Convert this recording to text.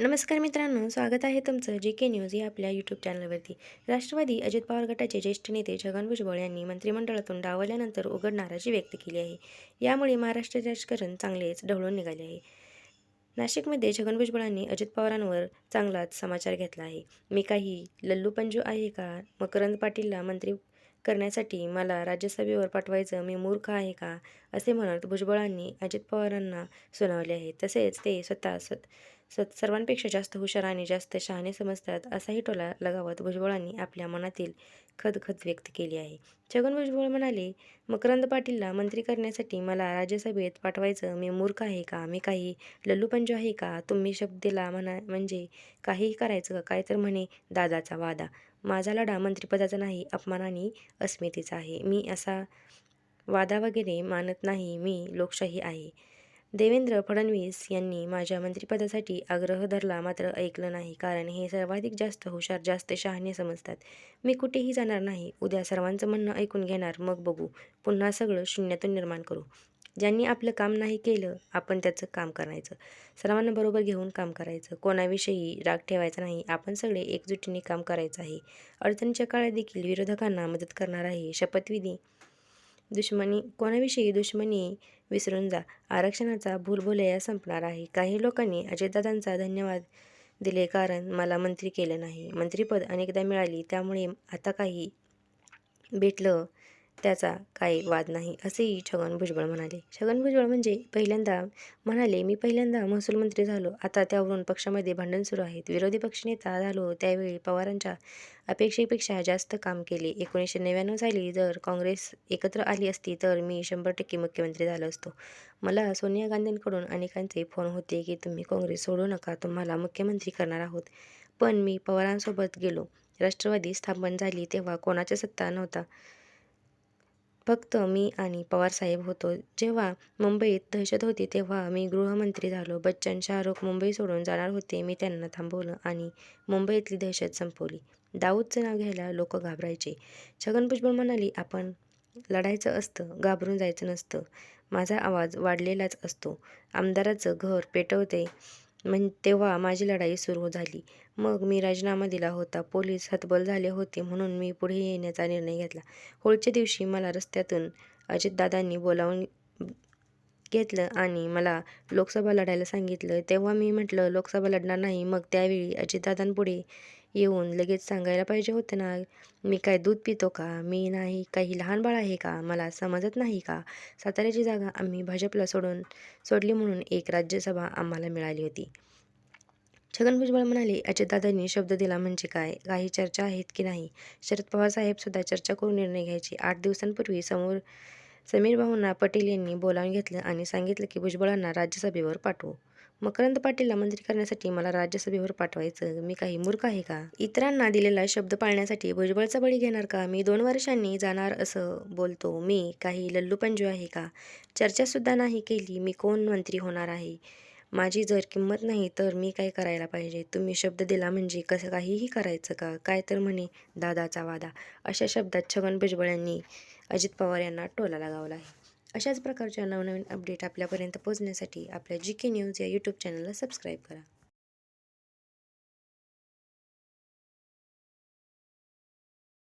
नमस्कार मित्रांनो स्वागत आहे तुमचं जे के न्यूज या आपल्या यूट्यूब चॅनलवरती राष्ट्रवादी अजित पवार गटाचे ज्येष्ठ नेते छगन भुजबळ यांनी मंत्रिमंडळातून डावल्यानंतर उघड नाराजी व्यक्त केली आहे. यामुळे महाराष्ट्र राजकारण चांगलेच ढवळून निघाले आहे. नाशिकमध्ये छगन भुजबळांनी अजित पवारांवर चांगलाच समाचार घेतला आहे. मी काही लल्लू पंजू आहे का? मकरंद पाटीलला मंत्री करण्यासाठी मला राज्यसभेवर पाठवायचं मी मूर्ख आहे का? असे म्हणत भुजबळांनी अजित पवारांना सुनावले आहे. तसेच ते स्वतः स्वत स्वत सर्वांपेक्षा जास्त हुशार आणि जास्त शहाणे समजतात असाही टोला लगावत भुजबळांनी आपल्या मनातील खदखद व्यक्त केली आहे. छगन भुजबळ म्हणाले मकरंद पाटीलला मंत्री करण्यासाठी मला राज्यसभेत पाठवायचं मी मूर्ख आहे का? मी काही लल्लूपंजू आहे का? तुम्ही शब्द दिला म्हणा म्हणजे काहीही करायचं का? काय तर म्हणे दादाचा वादा. माझा लढा मंत्रिपदाचा नाही अपमान आणि अस्मितेचा आहे. मी असा वादा वगैरे मानत नाही. मी लोकशाही आहे. देवेंद्र फडणवीस यांनी माझ्या मंत्रिपदासाठी आग्रह धरला मात्र ऐकलं नाही. कारण हे सर्वाधिक जास्त हुशार जास्त शहाणे समजतात. मी कुठेही जाणार नाही. उद्या सर्वांचं म्हणणं ऐकून घेणार. मग बघू. पुन्हा सगळं शून्यातून निर्माण करू. ज्यांनी आपलं काम नाही केलं आपण त्याचं काम करायचं. सर्वांना बरोबर घेऊन काम करायचं. कोणाविषयी राग ठेवायचा नाही. आपण सगळे एकजुटीने काम करायचं आहे. अडचणीच्या काळात देखील विरोधकांना मदत करणार आहे. शपथविधी दुश्मनी कोणाविषयी दुश्मनी विसरून जा. आरक्षणाचा भूलभुलया संपणार आहे. काही लोकांनी अजितदादांचा धन्यवाद दिले कारण मला मंत्री केलं नाही. मंत्रीपद अनेकदा मिळाली त्यामुळे आता काही भेटलं त्याचा काही वाद नाही असेही छगन भुजबळ म्हणाले. छगन भुजबळ म्हणजे पहिल्यांदा म्हणाले मी पहिल्यांदा महसूल मंत्री झालो. आता त्यावरून पक्षामध्ये भांडण सुरू आहेत. विरोधी पक्षनेता झालो. त्यावेळी पवारांच्या अपेक्षेपेक्षा जास्त काम केले. एकोणीसशे नव्याण्णव साली जर काँग्रेस एकत्र आली असती तर मी शंभर टक्के मुख्यमंत्री झालो असतो. मला सोनिया गांधींकडून अनेकांचे फोन होते की तुम्ही काँग्रेस सोडू नका. तुम्हाला मुख्यमंत्री करणार आहोत. पण मी पवारांसोबत गेलो. राष्ट्रवादी स्थापन झाली तेव्हा कोणाच्या सत्ता नव्हता. फक्त मी आणि पवारसाहेब होतो. जेव्हा मुंबईत दहशत होती तेव्हा मी गृहमंत्री झालो. बच्चन शाहरुख मुंबई सोडून जाणार होते. मी त्यांना थांबवलं आणि मुंबईतली दहशत संपवली. दाऊदचं नाव घ्यायला लोक घाबरायचे. छगन भुजबळ म्हणाली आपण लढायचं असतं घाबरून जायचं नसतं. माझा आवाज वाढलेलाच असतो. आमदाराचं घर पेटवते म्हण तेव्हा माझी लढाई सुरू झाली. मग मी राजीनामा दिला होता. पोलीस हतबल झाले होते म्हणून मी पुढे येण्याचा निर्णय घेतला. होळीच्या दिवशी मला रस्त्यातून अजितदादांनी बोलावून घेतलं आणि मला लोकसभा लढायला सांगितलं. तेव्हा मी म्हटलं लोकसभा लढणार नाही. मग त्यावेळी अजितदादांपुढे येऊन लगेच सांगायला पाहिजे होतं ना मी काय दूध पितो का? मी नाही काही लहान बाळ आहे का? मला समजत नाही का? साताऱ्याची जागा आम्ही भाजपला सोडून सोडली म्हणून एक राज्यसभा आम्हाला मिळाली होती. छगन भुजबळ म्हणाले अजितदादांनी शब्द दिला म्हणजे काय? काही चर्चा आहेत की नाही? शरद पवार साहेब सुद्धा चर्चा करून निर्णय घ्यायचे आठ दिवसांपूर्वी समोर समीर भाऊंना पटेल यांनी बोलावून घेतलं आणि सांगितलं की भुजबळांना राज्यसभेवर पाठवू. मकरंद पाटीलला मंत्री करण्यासाठी मला राज्यसभेवर पाठवायचं. मी काही मूर्ख आहे का? इतरांना दिलेला शब्द पाळण्यासाठी भुजबळचा बळी घेणार का? मी दोन वर्षांनी जाणार असं बोलतो. मी काही लल्लूपंजू आहे का? चर्चासुद्धा नाही केली. मी कोण मंत्री होणार आहे? माझी जर किंमत नाही तर मी काय करायला पाहिजे? तुम्ही शब्द दिला म्हणजे कसं काहीही करायचं का? काय तर म्हणे दादाचा वादा. अशा शब्दात छगन भुजबळ यांनी अजित पवार यांना टोला लगावला आहे. अशाच प्रकारच्या नवनवीन अपडेट आपल्यापर्यंत पोहोचण्यासाठी आपल्या जी के न्यूज या यूट्यूब चॅनलला सबस्क्राईब करा.